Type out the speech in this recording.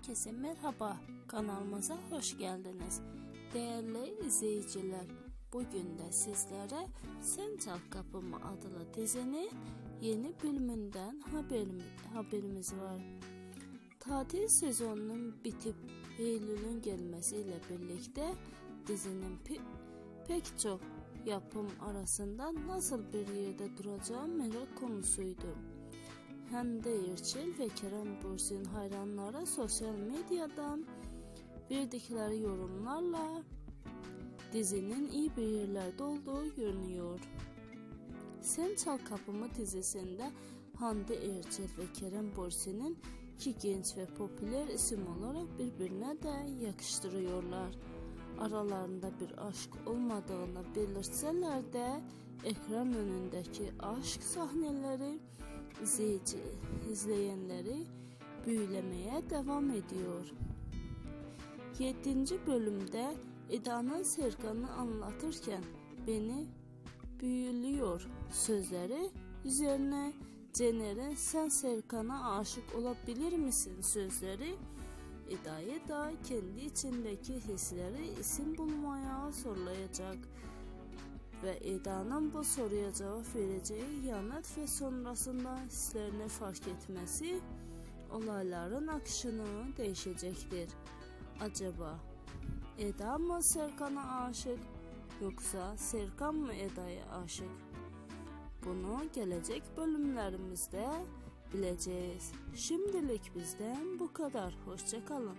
Herkese merhaba, kanalımıza hoş geldiniz. Değerli izleyiciler, bugün de sizlere Sen Çal Kapımı adlı dizinin yeni bölümünden haberimiz, haberimiz var. Tatil sezonunun bitip Eylül'ün gelmesiyle birlikte dizinin pe- pek çok yapım arasında nasıl bir yerde duracağı merak konusuydu. Hande Erçel ve Kerem Bürsin hayranları sosyal medyadan verdikleri yorumlarla dizinin iyi bir yerlerde olduğu görünüyor. Sen Çal Kapımı dizisinde Hande Erçel ve Kerem Bürsin'in iki genç ve popüler isim olarak birbirine de yakıştırıyorlar. Aralarında bir aşk olmadığını belirtseler de ekran önündeki aşk sahneleri izleyici, izleyenleri büyülemeye devam ediyor. 7. bölümde Eda'nın Serkan'ı anlatırken beni büyülüyor sözleri üzerine Cener'in sen Serkan'a aşık olabilir misin sözleri Eda'yı da kendi içindeki hisleri isim bulmaya zorlayacak ve Eda'nın bu soruya cevap vereceği yanıt ve sonrasında hislerini fark etmesi olayların akışını değişecektir. Acaba Eda mı Serkan'a aşık yoksa Serkan mı Eda'ya aşık? Bunu gelecek bölümlerimizde bileceğiz. Şimdilik bizden bu kadar. Hoşçakalın.